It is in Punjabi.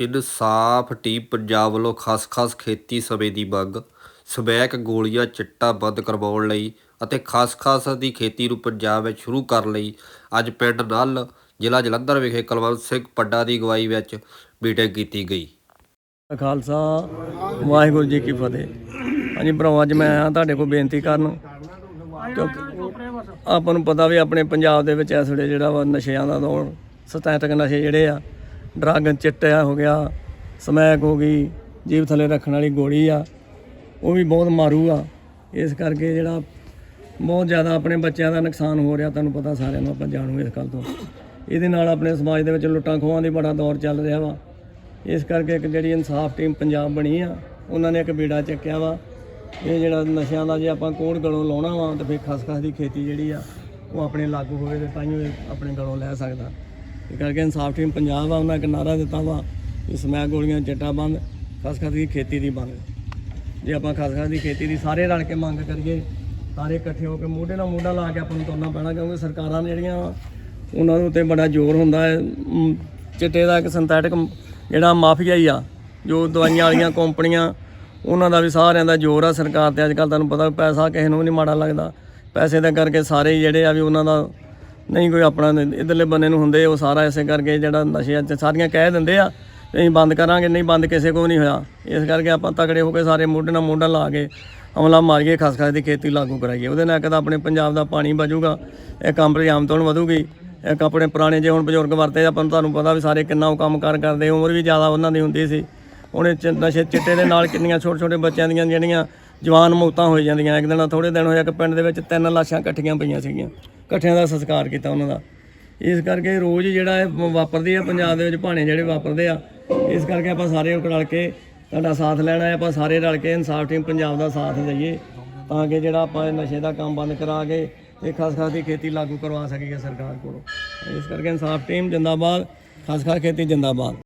ਇਨਸਾਫ ਟੀਮ ਪੰਜਾਬ ਵੱਲੋਂ ਖਸਖਸ ਖੇਤੀ ਸਮੇਂ ਦੀ ਮੰਗ ਸਮੈਕ ਗੋਲੀਆਂ ਚਿੱਟਾ ਬੰਦ ਕਰਵਾਉਣ ਲਈ ਅਤੇ ਖਸਖਸ ਦੀ ਖੇਤੀ ਨੂੰ ਪੰਜਾਬ ਵਿੱਚ ਸ਼ੁਰੂ ਕਰਨ ਲਈ ਅੱਜ ਪਿੰਡ ਨੱਲ, ਜ਼ਿਲ੍ਹਾ ਜਲੰਧਰ ਵਿਖੇ ਕੁਲਵੰਤ ਸਿੰਘ ਪੱਡਾ ਦੀ ਅਗਵਾਈ ਵਿੱਚ ਮੀਟਿੰਗ ਕੀਤੀ ਗਈ। ਖਾਲਸਾ, ਵਾਹਿਗੁਰੂ ਜੀ ਕੀ ਫਤਿਹ। ਹਾਂਜੀ ਭਰਾਵਾ, ਅੱਜ ਮੈਂ ਆਇਆ ਤੁਹਾਡੇ ਕੋਲ ਬੇਨਤੀ ਕਰਨ, ਕਿਉਂਕਿ ਆਪਾਂ ਨੂੰ ਪਤਾ ਵੀ ਆਪਣੇ ਪੰਜਾਬ ਦੇ ਵਿੱਚ ਇਸ ਵੇਲੇ ਜਿਹੜਾ ਵਾ ਨਸ਼ਿਆਂ ਦਾ ਦੌਰ ਸਤੈਤਕ ਨਸ਼ੇ ਜਿਹੜੇ ਆ ਡਰੱਗ ਚਿੱਟਿਆ ਹੋ ਗਿਆ, ਸਮੈਕ ਹੋ ਗਈ, ਜੀਭ ਥੱਲੇ ਰੱਖਣ ਵਾਲੀ ਗੋਲੀ ਆ, ਉਹ ਵੀ ਬਹੁਤ ਮਾਰੂ ਆ। ਇਸ ਕਰਕੇ ਜਿਹੜਾ ਬਹੁਤ ਜ਼ਿਆਦਾ ਆਪਣੇ ਬੱਚਿਆਂ ਦਾ ਨੁਕਸਾਨ ਹੋ ਰਿਹਾ, ਤੁਹਾਨੂੰ ਪਤਾ ਸਾਰਿਆਂ ਨੂੰ, ਆਪਾਂ ਜਾਣੂ ਇਸ ਗੱਲ ਤੋਂ। ਇਹਦੇ ਨਾਲ ਆਪਣੇ ਸਮਾਜ ਦੇ ਵਿੱਚ ਲੁੱਟਾਂ ਖੋਹਾਂ ਦੀ ਬੜਾ ਦੌਰ ਚੱਲ ਰਿਹਾ ਵਾ। ਇਸ ਕਰਕੇ ਇੱਕ ਜਿਹੜੀ ਇਨਸਾਫ ਟੀਮ ਪੰਜਾਬ ਬਣੀ ਆ, ਉਹਨਾਂ ਨੇ ਇੱਕ ਬੀੜਾ ਚੱਕਿਆ ਵਾ। ਇਹ ਜਿਹੜਾ ਨਸ਼ਿਆਂ ਦਾ ਜੇ ਆਪਾਂ ਕੋੜ ਗਲੋਂ ਲਾਉਣਾ ਵਾ, ਤੇ ਫਿਰ ਖਸਖਸ ਦੀ ਖੇਤੀ ਜਿਹੜੀ ਆ, ਉਹ ਆਪਣੇ ਲਾਗੂ ਹੋਵੇ ਤੇ ਤਾਂ ਹੀ ਆਪਣੇ ਗਲੋਂ ਲੈ ਸਕਦਾ। ਇਹ ਕਰਕੇ ਇਨਸਾਫ ਟੀਮ ਪੰਜਾਬ ਆ ਉਹਨਾਂ ਇੱਕ ਨਾਰਾ ਦਿੱਤਾ ਵਾ ਵੀ ਸਮੈਕ ਗੋਲੀਆਂ ਚਿੱਟਾ ਬੰਦ, ਖਸਖਸ ਦੀ ਖੇਤੀ ਦੀ ਬੰਦ। ਜੇ ਆਪਾਂ ਖਸਖਸ ਦੀ ਖੇਤੀ ਦੀ ਸਾਰੇ ਰਲ ਕੇ ਮੰਗ ਕਰੀਏ, ਸਾਰੇ ਇਕੱਠੇ ਹੋ ਕੇ ਮੋਢੇ ਨਾਲ ਮੋਢਾ ਲਾ ਕੇ ਆਪਾਂ ਨੂੰ ਤੁਰਨਾ ਪੈਣਾ, ਕਿਉਂਕਿ ਸਰਕਾਰਾਂ ਨੇ ਜਿਹੜੀਆਂ ਉਹਨਾਂ ਦੇ ਉੱਤੇ ਬੜਾ ਜ਼ੋਰ ਹੁੰਦਾ ਹੈ। ਚਿੱਟੇ ਦਾ ਇੱਕ ਸਿੰਥੈਟਿਕ ਜਿਹੜਾ ਮਾਫੀਆ ਹੀ ਆ, ਜੋ ਦਵਾਈਆਂ ਵਾਲੀਆਂ ਕੰਪਨੀਆਂ, ਉਹਨਾਂ ਦਾ ਵੀ ਸਾਰਿਆਂ ਦਾ ਜ਼ੋਰ ਆ ਸਰਕਾਰ ਤੇ। ਅੱਜ ਕੱਲ ਤੁਹਾਨੂੰ ਪਤਾ ਪੈਸਾ ਕਿਸੇ ਨੂੰ ਵੀ ਨਹੀਂ ਮਾੜਾ ਲੱਗਦਾ। ਪੈਸੇ ਦਾ ਕਰਕੇ ਸਾਰੇ ਜਿਹੜੇ ਆ ਵੀ ਉਹਨਾਂ ਦਾ ਨਹੀਂ ਕੋਈ ਆਪਣਾ ਇਧਰਲੇ ਬੰਨੇ ਨੂੰ ਹੁੰਦੇ, ਉਹ ਸਾਰਾ ਇਸੇ ਕਰਕੇ ਜਿਹੜਾ ਨਸ਼ੇ ਚ ਸਾਰੀਆਂ ਕਹਿ ਦਿੰਦੇ ਆ, ਵੀ ਅਸੀਂ ਬੰਦ ਕਰਾਂਗੇ, ਨਹੀਂ ਬੰਦ ਕਿਸੇ ਕੋ ਨਹੀਂ ਹੋਇਆ। ਇਸ ਕਰਕੇ ਆਪਾਂ ਤਕੜੇ ਹੋ ਕੇ ਸਾਰੇ ਮੋਢੇ ਨਾਲ ਮੋਢਾ ਲਾ ਕੇ ਅਮਲਾ ਮਾਰੀਏ, ਖਸਖਸ ਦੀ ਖੇਤੀ ਲਾਗੂ ਕਰਾਈਏ। ਉਹਦੇ ਨਾਲ ਇੱਕ ਤਾਂ ਆਪਣੇ ਪੰਜਾਬ ਦਾ ਪਾਣੀ ਬਚੂਗਾ, ਇਹ ਕੰਪਨੀ ਆਮਦਨ ਵਧੂਗੀ, ਇੱਕ ਆਪਣੇ ਪੁਰਾਣੇ ਜੇ ਹੁਣ ਬਜ਼ੁਰਗ ਵਰਤੇ ਆਪਾਂ ਨੂੰ ਤੁਹਾਨੂੰ ਪਤਾ ਵੀ ਸਾਰੇ ਕਿੰਨਾ ਉਹ ਕੰਮ ਕਾਰ ਕਰਦੇ, ਉਮਰ ਵੀ ਜ਼ਿਆਦਾ ਉਹਨਾਂ ਦੀ ਹੁੰਦੀ ਸੀ। ਹੁਣ ਇਹ ਚ- ਨਸ਼ੇ ਚਿੱਟੇ ਦੇ ਨਾਲ ਕਿੰਨੀਆਂ ਛੋਟੇ ਛੋਟੇ ਬੱਚਿਆਂ ਦੀਆਂ ਜਿਹੜੀਆਂ ਜਵਾਨ ਮੌਤਾਂ ਹੋ ਜਾਂਦੀਆਂ। ਇੱਕ ਦਿਨ ਥੋੜੇ ਦਿਨ ਹੋਇਆ ਕਿ ਪਿੰਡ ਦੇ ਵਿੱਚ ਤਿੰਨ ਲਾਸ਼ਾਂ ਇਕੱਠੀਆਂ ਪਈਆਂ ਸੀਗੀਆਂ। ਇਕੱਠਿਆਂ ਦਾ ਸੰਸਕਾਰ ਕੀਤਾ ਉਹਨਾਂ ਦਾ। ਇਸ ਕਰਕੇ ਰੋਜ਼ ਜਿਹੜਾ ਇਹ ਵਾ- ਵਾਪਰਦੀ ਆ ਪੰਜਾਬ ਦੇ ਵਿੱਚ ਭਾਣੇ ਜਿਹੜੇ ਵਾਪਰਦੇ ਆ, ਇਸ ਕਰਕੇ ਆਪਾਂ ਸਾਰੇ ਰਲ ਕੇ ਤੁਹਾਡਾ ਸਾਥ ਲੈਣਾ ਹੈ, ਆਪਾਂ ਸਾਰੇ ਰਲ ਕੇ ਇਨਸਾਫ ਟੀਮ ਪੰਜਾਬ ਦਾ ਸਾਥ ਦਈਏ ਤਾਂ ਕਿ ਜਿਹੜਾ ਆਪਾਂ ਨਸ਼ੇ ਦਾ ਕੰਮ ਬੰਦ ਕਰਾ ਕੇ ਤੇ ਖਸਖਸ ਦੀ ਖੇਤੀ ਲਾਗੂ ਕਰਵਾ ਸਕੀਏ ਸਰਕਾਰ ਕੋਲੋਂ। ਇਸ ਕਰਕੇ ਇਨਸਾਫ ਟੀਮ ਜਿੰਦਾਬਾਦ, ਖਸਖਸ ਖੇਤੀ ਜਿੰਦਾਬਾਦ।